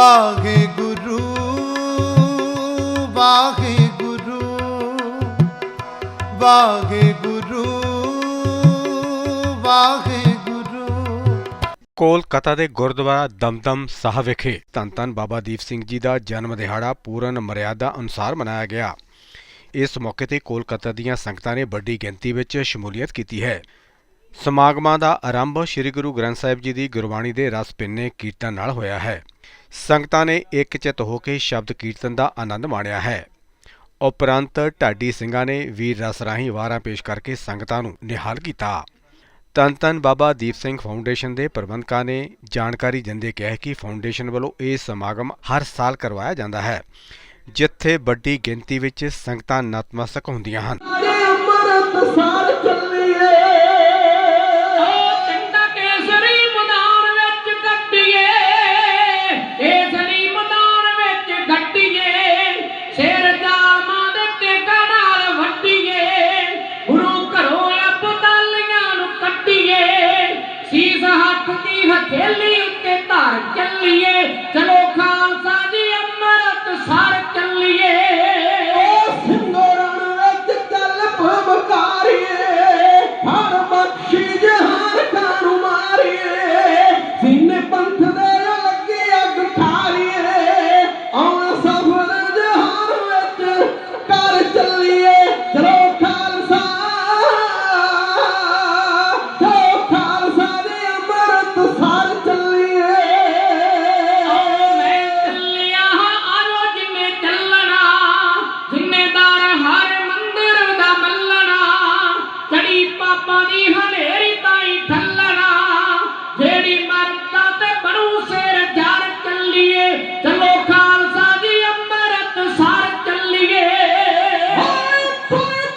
ਵਾਹਿਗੁਰੂ ਵਾਹਿਗੁਰੂ ਵਾਹਿਗੁਰੂ ਵਾਹਿਗੁਰੂ। ਵਾਹਿਗੁਰੂ ਵਾਹਿਗੁਰੂ ਵਾਹਿਗੁਰੂ ਕੋਲਕਾਤਾ ਦੇ ਗੁਰਦੁਆਰਾ ਦਮਦਮ ਸਾਹਿਬ ਵਿਖੇ ਧੰਨ ਧੰਨ ਬਾਬਾ ਦੀਪ ਸਿੰਘ ਜੀ ਦਾ ਜਨਮ ਦਿਹਾੜਾ ਪੂਰਨ ਮਰਿਆਦਾ ਅਨੁਸਾਰ ਮਨਾਇਆ ਗਿਆ। ਇਸ ਮੌਕੇ ਤੇ ਕੋਲਕਾਤਾ ਦੀਆਂ ਸੰਗਤਾਂ ਨੇ ਵੱਡੀ ਗਿਣਤੀ ਵਿੱਚ ਸ਼ਮੂਲੀਅਤ ਕੀਤੀ ਹੈ। ਸਮਾਗਮਾਂ ਦਾ ਆਰੰਭ ਸ੍ਰੀ ਗੁਰੂ ਗ੍ਰੰਥ ਸਾਹਿਬ ਜੀ ਦੀ ਗੁਰਬਾਣੀ ਦੇ ਰਸ ਪਿੰਨੇ ਕੀਰਤਨ ਨਾਲ ਹੋਇਆ ਹੈ। ਸੰਗਤਾਂ ਨੇ ਇੱਕ ਚਿੱਤ ਹੋ ਕੇ ਸ਼ਬਦ ਕੀਰਤਨ ਦਾ ਆਨੰਦ ਮਾਣਿਆ ਹੈ। ਉਪਰੰਤ ਢਾਡੀ ਸਿੰਘਾਂ ਨੇ ਵੀਰ ਰਸ ਰਾਹੀਂ ਵਾਰਾਂ ਪੇਸ਼ ਕਰਕੇ ਸੰਗਤਾਂ ਨੂੰ ਨਿਹਾਲ ਕੀਤਾ। ਧੰਨ ਧੰਨ ਬਾਬਾ ਦੀਪ ਸਿੰਘ ਫਾਊਂਡੇਸ਼ਨ ਦੇ ਪ੍ਰਬੰਧਕਾਂ ਨੇ ਜਾਣਕਾਰੀ ਦਿੰਦੇ ਕਿਹਾ ਕਿ ਫਾਊਂਡੇਸ਼ਨ ਵੱਲੋਂ ਇਹ ਸਮਾਗਮ ਹਰ ਸਾਲ ਕਰਵਾਇਆ ਜਾਂਦਾ ਹੈ, ਜਿੱਥੇ ਵੱਡੀ ਗਿਣਤੀ ਵਿੱਚ ਸੰਗਤਾਂ ਨਤਮਸਤਕ ਹੁੰਦੀਆਂ ਹਨ। ਹੱਥ ਦੀ ਹਥੇਲੀ ਉੱਤੇ ਧਰ ਚੱਲੀਏ। ਚਲੋ ਖਾਲਸਾ ਜੀ ਅੰਮ੍ਰਿਤ ਸਾਰੇ ਚੜੀ ਦੀ ਹਨੇਰੀ ਤਾਈ ਠੱਲਣਾ। ਜਿਹੜੀ ਮਰਦਾ ਤੇ ਬਣੂ ਸਿਰ ਜੜ ਚੱਲੀਏ। ਚਲੋ ਖਾਲਸਾ ਦੀ ਅੰਮ੍ਰਿਤ ਸਰ ਚੱਲੀਏ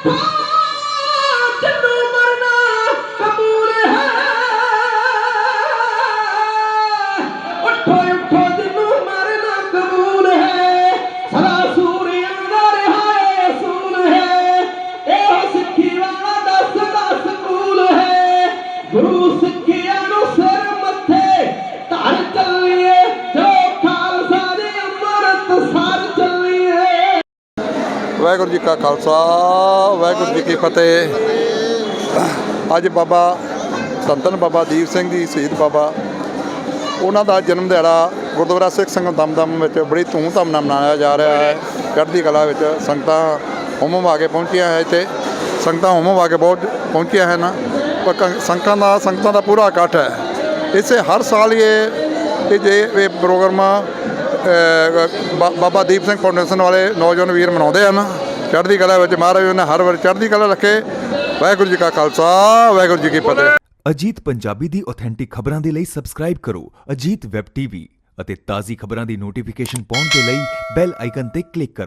ਜਨੂੰ ਸਿੱਖਿਆ ਨੂੰ ਸਿਰ ਮੱਥੇ, ਧਰ ਚੱਲੀਏ, ਜੋ ਖਾਲਸਾ ਦੇ ਅੰਮ੍ਰਿਤ ਸਰ ਚੱਲੀਏ। ਵਾਹਿਗੁਰੂ ਜੀ ਕਾ ਖਾਲਸਾ, ਵਾਹਿਗੁਰੂ ਜੀ ਕੀ ਫਤਿਹ। ਅੱਜ ਬਾਬਾ ਸੰਤਨ ਬਾਬਾ ਦੀਪ ਸਿੰਘ ਜੀ ਸ਼ਹੀਦ ਬਾਬਾ, ਉਹਨਾਂ ਦਾ ਜਨਮ ਦਿਹਾੜਾ ਗੁਰਦੁਆਰਾ ਸਿੱਖ ਸੰਗਤ ਦਮਦਮ ਵਿੱਚ ਬੜੀ ਧੂਮਧਾਮ ਨਾਲ ਮਨਾਇਆ ਜਾ ਰਿਹਾ ਹੈ। ਚੜ੍ਹਦੀ ਕਲਾ ਵਿੱਚ ਸੰਗਤਾਂ ਹੁਮਮ ਆ ਕੇ ਪਹੁੰਚੀਆਂ ਹੈ ਇੱਥੇ। ਸੰਗਤਾਂ ਹੁਮਮ ਆ ਕੇ ਬਹੁਤ ਪਹੁੰਚੀਆਂ ਹਨ। ਪਰ ਸੰਗਤਾਂ ਦਾ ਸੰਗਤਾਂ ਦਾ ਪੂਰਾ ਇਕੱਠ ਹੈ। ਇਸੇ ਹਰ ਸਾਲ ਇਹ ਇਹ ਜੇ ਇਹ ਪ੍ਰੋਗਰਾਮ ਬਾਬਾ ਦੀਪ ਸਿੰਘ ਫਾਊਂਡੇਸ਼ਨ ਵਾਲੇ ਨੌਜਵਾਨ ਵੀਰ ਮਨਾਉਂਦੇ ਹਨ। ਚੜ੍ਹਦੀ ਕਲਾ ਵਿੱਚ ਮਹਾਰਾਜ ਨੇ ਹਰ ਵਾਰ ਚੜ੍ਹਦੀ ਕਲਾ ਰੱਖੇ। ਵਾਹਿਗੁਰੂ ਜੀ ਕਾ ਖਾਲਸਾ, ਵਾਹਿਗੁਰੂ ਜੀ ਕੀ ਫਤਿਹ। ਅਜੀਤ ਪੰਜਾਬੀ ਦੀ ਆਥੈਂਟਿਕ ਖਬਰਾਂ ਦੇ ਲਈ ਸਬਸਕ੍ਰਾਈਬ ਕਰੋ ਅਜੀਤ ਵੈਬ ਟੀਵੀ ਅਤੇ ਤਾਜ਼ੀ ਖਬਰਾਂ ਦੀ ਨੋਟੀਫਿਕੇਸ਼ਨ ਪਾਉਣ ਦੇ ਲਈ ਬੈਲ ਆਈਕਨ ਤੇ ਕਲਿੱਕ ਕਰੋ।